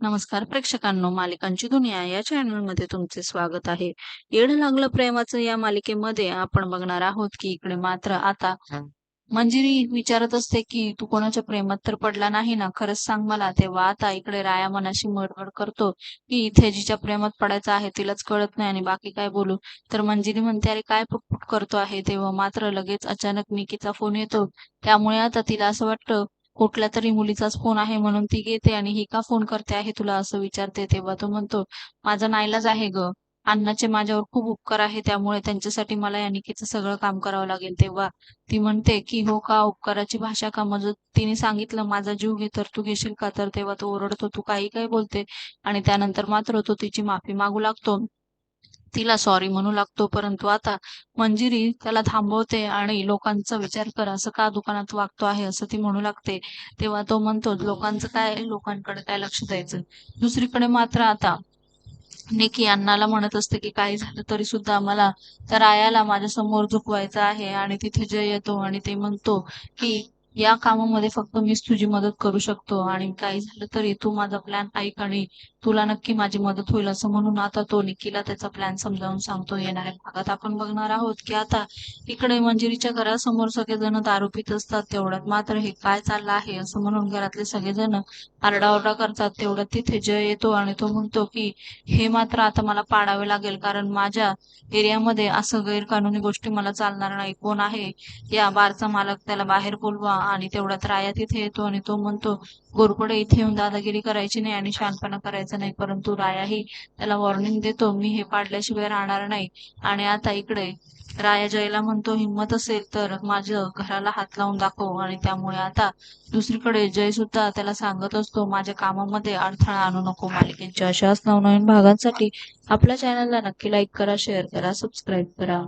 नमस्कार प्रेक्षकांनो मालिकांची दुनिया या चॅनलमध्ये तुमचे स्वागत आहे. येड लागलं प्रेमाचं या मालिकेमध्ये आपण बघणार आहोत की इकडे मात्र आता मंजिरी विचारत असते की तू कोणाच्या प्रेमात तर पडला नाही ना? खरंच सांग मला तेव्हा आता इकडे राया मनाशी मडमड करतो की इथे जिच्या प्रेमात पडायचं आहे तिलाच कळत नाही आणि बाकी काय बोलू? तर मंजिरी म्हणते अरे काय पुटपुट करतो आहे? तेव्हा मात्र लगेच अचानक निकीचा फोन येतो. त्यामुळे आता तिला असं वाटतं कुठल्या तरी मुलीचाच फोन आहे म्हणून ती घेते आणि ही का फोन करते आहे तुला असं विचारते तेव्हा तो म्हणतो माझा नाईलाज आहे ग. अण्णाचे माझ्यावर खूप उपकार आहे त्यामुळे त्यांच्यासाठी मला या निकेचं सगळं काम करावं लागेल. तेव्हा ती म्हणते की हो का उपकाराची भाषा का? मग तिने सांगितलं माझा जीव घे तर तू घेशील का? तर तेव्हा तो ओरडतो तू काही काही बोलते. आणि त्यानंतर मात्र तो तिची माफी मागू लागतो. तिला सॉरी म्हणू लागतो. परंतु आता मंजिरी त्याला थांबवते आणि लोकांचा विचार कर असं का दुकानात वागतो आहे असं ती म्हणू लागते. तेव्हा तो म्हणतो लोकांचं काय लोकांकडे काय लक्ष द्यायचं? दुसरीकडे मात्र आता निकी अण्णाला म्हणत असते की काही झालं तरी सुद्धा मला तर रायाला माझ्यासमोर झुकवायचं आहे. आणि तिथे जय येतो आणि ते म्हणतो की या कामामध्ये फक्त मीच तुझी मदत करू शकतो. आणि काही झालं तरी तू माझा प्लॅन ऐक आणि तुला नक्की माझी मदत होईल असं म्हणून आता तो निकीला त्याचा प्लॅन समजावून सांगतो. येणाऱ्या भागात आपण बघणार आहोत की आता इकडे मंजिरीच्या घरासमोर सगळेजण दारू पित असतात. तेवढ्यात मात्र हे काय चाललं आहे असं म्हणून घरातले सगळेजण आरडाओरडा करतात. तेवढ्यात तिथे जय येतो आणि तो म्हणतो की हे मात्र आता मला पाडावे लागेल कारण माझ्या एरियामध्ये असं गैरकानूनी गोष्टी मला चालणार नाही. कोण आहे? या बारचा मालक त्याला बाहेर बोलवा आणि तेवढ्यात राया तिथे येतो आणि तो म्हणतो गोरपडे इथे येऊन दादागिरी करायची नाही आणि शानपणा करायचा नाही परंतु रायाही त्याला वॉर्निंग देतो मी हे पाडल्याशिवाय राहणार नाही. आणि आता इकडे राया जयला म्हणतो हिंमत असेल तर माझं घराला हात लावून दाखव. आणि त्यामुळे आता दुसरीकडे जय सुद्धा त्याला सांगत असतो माझ्या कामामध्ये अडथळा आणू नको मालिकेच्या अशाच नवनवीन भागांसाठी आपल्या चॅनलला नक्की लाईक करा शेअर करा सबस्क्राईब करा.